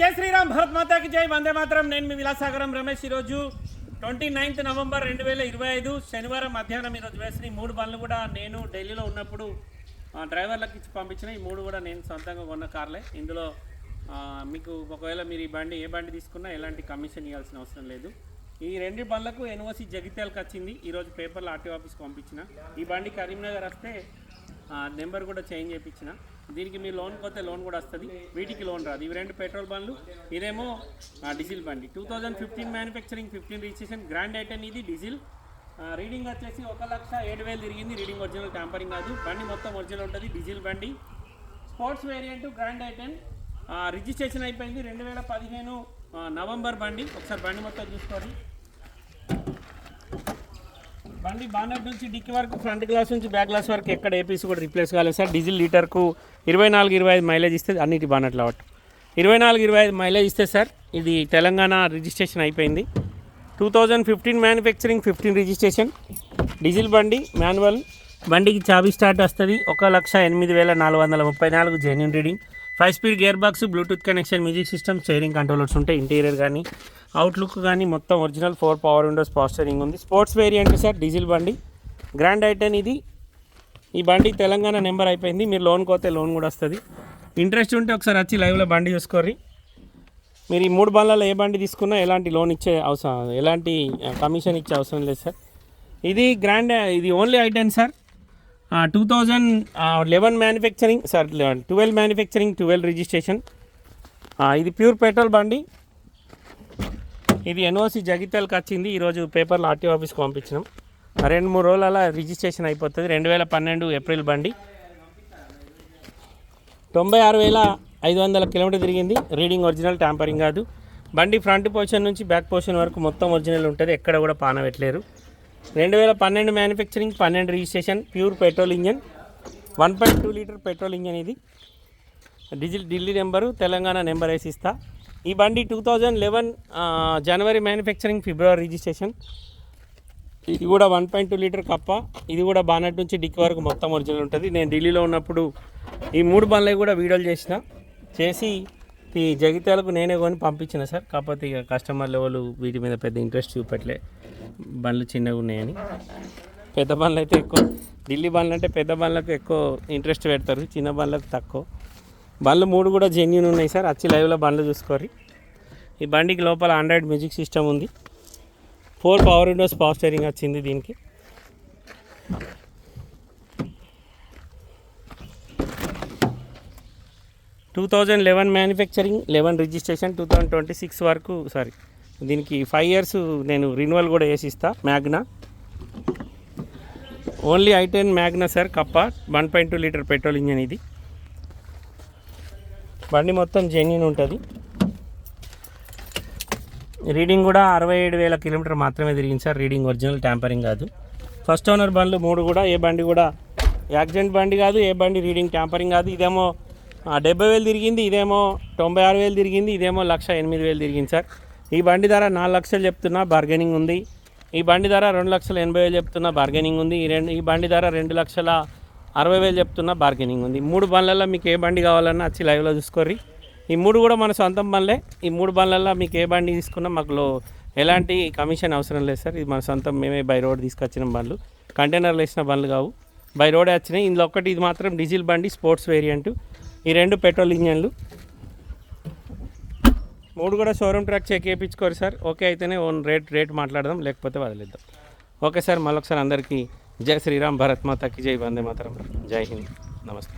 జై శ్రీరామ్ భరత్ మాతాకి జై. వందే మాత్రం. నేను మీ విలాసాగరం రమేష్. ఈరోజు ట్వంటీ నైన్త్ నవంబర్ రెండు వేల ఇరవై ఐదు శనివారం మధ్యాహ్నం ఈరోజు వేసిన ఈ మూడు బండ్లు కూడా నేను ఢిల్లీలో ఉన్నప్పుడు డ్రైవర్లకు ఇచ్చి పంపించిన. ఈ మూడు కూడా నేను సొంతంగా కొన్న కార్లే. ఇందులో మీకు ఒకవేళ మీరు ఈ బండి ఏ బండి తీసుకున్నా ఎలాంటి కమిషన్ ఇవ్వాల్సిన అవసరం లేదు. ఈ రెండు బండ్లకు ఎన్ఓసి జగిత్యాలకు వచ్చింది. ఈరోజు పేపర్లో ఆర్టీ ఆఫీస్కి పంపించిన. ఈ బండి కరీంనగర్ వస్తే నెంబర్ కూడా చేంజ్ చేయించిన. దీనికి మీ లోన్ పోతే లోన్ కూడా వస్తుంది. వీటికి లోన్ రాదు. ఇవి రెండు పెట్రోల్ బండ్లు ఇదేమో డీజిల్ బండి. Two thousand fifteen manufacturing fifteen registration grand i ten ఇది డీజిల్. రీడింగ్ వచ్చేసి ఒక లక్ష ఏడు వేలు తిరిగింది. రీడింగ్ ఒరిజినల్ ట్యాంపరింగ్ కాదు. బండి మొత్తం ఒరిజినల్ ఉంటుంది డీజిల్ బండి. Sports variant grand i ten registration అయిపోయింది. రెండు వేల పదిహేను నవంబర్ బండి. ఒకసారి బండి మొత్తం చూసుకోండి. బండి బానట్ నుంచి డిక్కి వరకు ఫ్రంట్ గ్లాస్ నుంచి బ్యాక్ గ్లాస్ వరకు ఎక్కడ ఏపీసీ కూడా రిప్లేస్ కాలేదు సార్. డీజిల్ లీటర్కు ఇరవై నాలుగు ఇరవై ఐదు మైలేజ్ ఇస్తే అన్నిటి బానట్లు అవ్వటం ఇరవై నాలుగు ఇరవై ఐదు మైలేజ్ ఇస్తే సార్ ఇది తెలంగాణ రిజిస్ట్రేషన్ అయిపోయింది. Two thousand fifteen manufacturing fifteen registration diesel బండి మాన్యువల్ బండికి చాబీ స్టార్ట్ వస్తుంది. ఒక లక్ష ఎనిమిది వేల నాలుగు వందల ముప్పై నాలుగు genuine reading five speed gear box Bluetooth connection music system steering controllers ఉంటాయి ఇంటీరియర్ కానీ అవుట్లుక్ కానీ మొత్తం ఒరిజినల్ ఫోర్ పవర్ విండోస్ పాస్టరింగ్ ఉంది. స్పోర్ట్స్ వేరియంట్ సార్ డీజిల్ బండి. గ్రాండ్ ఐటెన్ ఇది. ఈ బండి తెలంగాణ నెంబర్ అయిపోయింది. మీరు లోన్ కోతే లోన్ కూడా వస్తుంది. ఇంట్రెస్ట్ ఉంటే ఒకసారి వచ్చి లైవ్లో బండి చూసుకోర్రి. మీరు ఈ మూడు బండ్లలో ఏ బండి తీసుకున్నా ఎలాంటి లోన్ ఇచ్చే అవసరం ఎలాంటి కమిషన్ ఇచ్చే అవసరం లేదు సార్ ఇది గ్రాండ్ ఇది only i ten sir two thousand eleven manufacturing sir twelve manufacturing twelve registration ఇది ప్యూర్ పెట్రోల్ బండి. ఇది ఎన్ఓసి జగిత్యాలకు వచ్చింది. ఈరోజు పేపర్లో ఆర్టీఓ ఆఫీస్కి పంపించినాం. రెండు మూడు రోజులు అలా రిజిస్ట్రేషన్ అయిపోతుంది. రెండు వేల పన్నెండు ఏప్రిల్ బండి. తొంభై ఆరు వేల ఐదు వందల కిలోమీటర్ తిరిగింది. రీడింగ్ ఒరిజినల్ ట్యాంపరింగ్ కాదు. బండి ఫ్రంట్ పొజిషన్ నుంచి బ్యాక్ పొజిషన్ వరకు మొత్తం ఒరిజినల్ ఉంటుంది. ఎక్కడ కూడా పాన పెట్టలేరు. రెండు వేల పన్నెండు మ్యానుఫ్యాక్చరింగ్ పన్నెండు registration pure petrol engine one point two litre petrol engine ఇది. Diesel Delhi number Telangana number వేసి ఇస్తా. ఈ బండి టూ థౌజండ్ లెవెన్ జనవరి మ్యానుఫ్యాక్చరింగ్ ఫిబ్రవరి రిజిస్ట్రేషన్ ఇది కూడా వన్ పాయింట్ టూ లీటర్ కప్ప. ఇది కూడా బానట్ నుంచి డిక్కి వరకు మొత్తం ఒరిజినల్ ఉంటుంది. నేను ఢిల్లీలో ఉన్నప్పుడు ఈ మూడు బండ్లు కూడా వీడియోలు చేసిన. చేసి ఈ జగిత్యాలకు నేనే కొని పంపించిన సార్. కాకపోతే ఇక కస్టమర్ లెవెల్ వీటి మీద పెద్ద ఇంట్రెస్ట్ చూపట్లే. బండ్లు చిన్నగా ఉన్నాయని. పెద్ద బండ్లు అయితే ఎక్కువ ఢిల్లీ బండ్లు అంటే పెద్ద బండ్లకు ఎక్కువ ఇంట్రెస్ట్ పెడతారు చిన్న బండ్లకు తక్కువ. బండ్లు మూడు కూడా జెన్యున్ ఉన్నాయి సార్ వచ్చి లైవ్లో బండ్లు చూసుకోరి ఈ బండికి లోపల ఆండ్రాయిడ్ మ్యూజిక్ సిస్టమ్ ఉంది. Four power windows power steering వచ్చింది దీనికి. Two thousand eleven manufacturing eleven registration two thousand twenty six వరకు సారీ దీనికి ఫైవ్ ఇయర్స్ నేను రిన్యువల్ కూడా వేసిస్తా Magna only i ten Magna sir కప్ప one point two litre petrol engine ఇది. బండి మొత్తం జెన్యున్ ఉంటుంది. రీడింగ్ కూడా అరవై ఏడు వేల కిలోమీటర్ మాత్రమే తిరిగింది సార్ రీడింగ్ ఒరిజినల్ ట్యాంపరింగ్ కాదు. ఫస్ట్ ఓనర్ బండ్లు మూడు కూడా ఏ బండి కూడా యాక్సిడెంట్ బండి కాదు ఏ బండి రీడింగ్ ట్యాంపరింగ్ కాదు. ఇదేమో డెబ్బై వేలు తిరిగింది ఇదేమో తొంభై ఆరు వేలు తిరిగింది ఇదేమో లక్ష ఎనిమిది వేలు తిరిగింది సార్ ఈ బండి ధర నాలుగు లక్షలు చెప్తున్నా బార్గెనింగ్ ఉంది. ఈ బండి ధర రెండు లక్షల ఎనభై వేలు చెప్తున్నా బార్గెనింగ్ ఉంది. ఈ రెండు ఈ బండి ధర రెండు లక్షల అరవై వేలు చెప్తున్నా బార్గెనింగ్ ఉంది. మూడు బండ్లలో మీకు ఏ బండి కావాలన్నా వచ్చి లైవ్లో చూసుకోర్రి. ఈ మూడు కూడా మన సొంతం బండ్లే. ఈ మూడు బండ్లలో మీకు ఏ బండి తీసుకున్నా మాకు ఎలాంటి కమిషన్ అవసరం లేదు సార్. ఇది మన సొంతం మేమే బై రోడ్ తీసుకొచ్చిన బండ్లు. కంటైనర్లు వేసిన బండ్లు కావు. బై రోడ్ వచ్చినాయి. ఇందులో ఒకటి ఇది మాత్రం డీజిల్ బండి స్పోర్ట్స్ వేరియంట్. ఈ రెండు పెట్రోల్ ఇంజన్లు. మూడు కూడా షోరూమ్ ట్రాక్ చెక్ చేయించుకోరు సార్. ఓకే అయితేనే ఓన్ రేట్ రేట్ మాట్లాడదాం లేకపోతే వదిలేద్దాం. ఓకే సార్ మళ్ళొకసారి అందరికీ జై శ్రీరామ్ భరత్ మాతాకి జై వందే మాతరం. జై హింద్. నమస్తే.